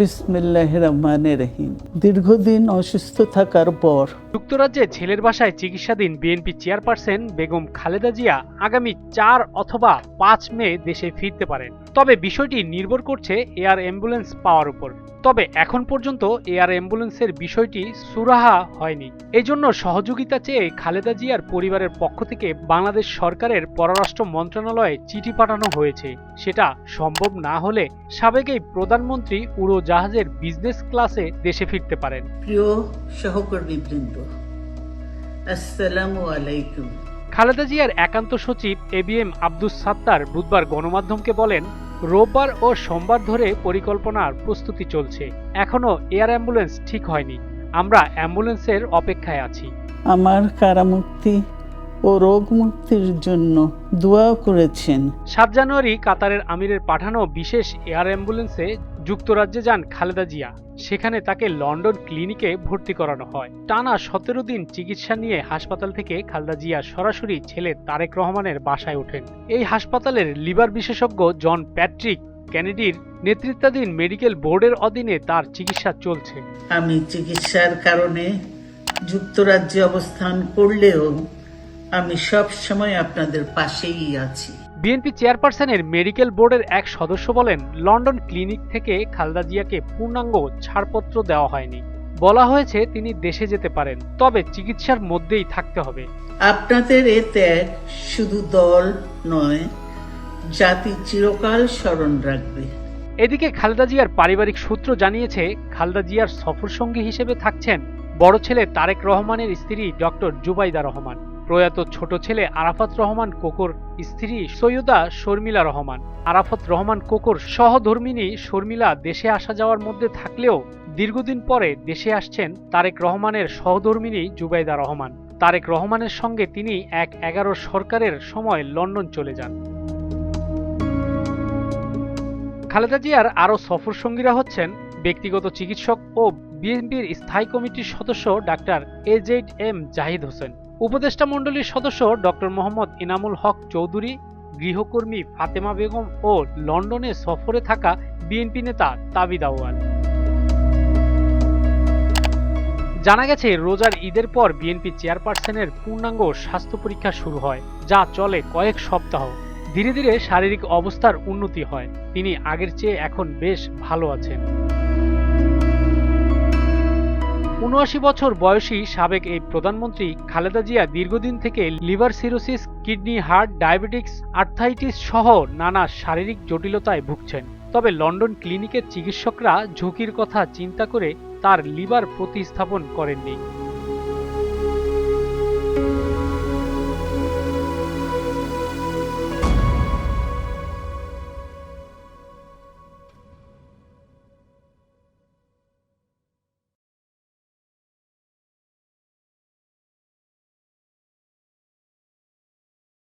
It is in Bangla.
বিসমিল্লাহ রহমান রহিম। দীর্ঘদিন অসুস্থ থাকার পর যুক্তরাজ্যে ছেলের বাসায় চিকিৎসাধীন বিএনপি চেয়ারপারসন বেগম খালেদা জিয়া আগামী চার অথবা পাঁচ মে দেশে ফিরতে পারেন। তবে বিষয়টি নির্ভর করছে এয়ার অ্যাম্বুলেন্স পাওয়ার উপর। তবে এখন পর্যন্ত এয়ার অ্যাম্বুলেন্সের বিষয়টি সুরাহা হয়নি। এজন্য সহযোগিতা চেয়ে খালেদা জিয়ার পরিবারের পক্ষ থেকে বাংলাদেশ সরকারের পররাষ্ট্র মন্ত্রণালয়ে চিঠি পাঠানো হয়েছে। সেটা সম্ভব না হলে সাবেক এই প্রধানমন্ত্রী উড়োজাহাজের বিজনেস ক্লাসে দেশে ফিরতে পারেন। প্রিয় সহকর্মী বৃন্দ আসসালামু আলাইকুম। খালেদা জিয়ার একান্ত সচিব এবিএম আব্দুস সাত্তার বুধবার গণমাধ্যমকে বলেন রোববার ও সোমবার ধরে পরিকল্পনার প্রস্তুতি চলছে। এখনও এয়ার অ্যাম্বুলেন্স ঠিক হয়নি। আমরা অ্যাম্বুলেন্সের অপেক্ষায় আছি। আমার কারামুক্তি ও রোগ মুক্তির জন্য দোয়া করেছেন। সাত জানুয়ারি কাতারের আমিরের পাঠানো বিশেষ এয়ার অ্যাম্বুলেন্সে যুক্তরাজ্যে যান খালেদা জিয়া। সেখানে তাকে লন্ডন ক্লিনিকে ভর্তি করানো হয়। টানা সতেরো দিন চিকিৎসা নিয়ে হাসপাতাল থেকে খালেদা জিয়া সরাসরি ছেলে তারেক রহমানের বাসায় ওঠেন। এই হাসপাতালের লিভার বিশেষজ্ঞ জন প্যাট্রিক ক্যানেডির নেতৃত্বাধীন মেডিকেল বোর্ডের অধীনে তার চিকিৎসা চলছে। আমি চিকিৎসার কারণে যুক্তরাজ্যে অবস্থান করলেও আমি সব সময় আপনাদের পাশেই আছি। বিএনপি চেয়ারপারসনের মেডিকেল বোর্ডের এক সদস্য বলেন লন্ডন ক্লিনিক থেকে খালেদা জিয়াকে পূর্ণাঙ্গ ছাড়পত্র দেওয়া হয়নি। বলা হয়েছে তিনি দেশে যেতে পারেন তবে চিকিৎসার মধ্যেই থাকতে হবে। আপনাদের এ ত্যাগ শুধু দল নয় জাতি চিরকাল স্মরণ রাখবে। এদিকে খালেদা জিয়ার পারিবারিক সূত্র জানিয়েছে খালেদা জিয়ার সফরসঙ্গী হিসেবে থাকছেন বড় ছেলে তারেক রহমানের স্ত্রী ডক্টর জুবাইদা রহমান। প্রয়াত ছোট ছেলে আরাফাত রহমান কোকর স্ত্রী সৈয়দা শর্মিলা রহমান। আরাফাত রহমান কোকর সহধর্মিনী শর্মিলা দেশে আসা যাওয়ার মধ্যে থাকলেও দীর্ঘদিন পরে দেশে আসছেন তারেক রহমানের সহধর্মিনী জুবাইদা রহমান। তারেক রহমানের সঙ্গে তিনি এক এগারো সরকারের সময় লন্ডন চলে যান। খালেদা জিয়ার আরও সফর সঙ্গীরা হচ্ছেন ব্যক্তিগত চিকিৎসক ও বিএনপির স্থায়ী কমিটির সদস্য doctor AZ M Zahid Hossain. উপদেষ্টা মণ্ডলীর সদস্য ডক্টর মোহাম্মদ ইনামুল হক চৌধুরী, গৃহকর্মী ফাতেমা বেগম ও লন্ডনে সফরে থাকা বিএনপি নেতা তাবিদ আউয়াল। জানা গেছে, রোজার ঈদের পর বিএনপি চেয়ারপারসনের পূর্ণাঙ্গ স্বাস্থ্য পরীক্ষা শুরু হয়, যা চলে কয়েক সপ্তাহ। ধীরে ধীরে শারীরিক অবস্থার উন্নতি হয়। তিনি আগের চেয়ে এখন বেশ ভালো আছেন। উনআশি বছর বয়সী সাবেক এই প্রধানমন্ত্রী খালেদা জিয়া দীর্ঘদিন থেকে liver cirrhosis, kidney heart, diabetics, arthritis সহ নানা শারীরিক জটিলতায় ভুগছেন। তবে লন্ডন ক্লিনিকের চিকিৎসকরা ঝুঁকির কথা চিন্তা করে তার লিভার প্রতিস্থাপন করেননি।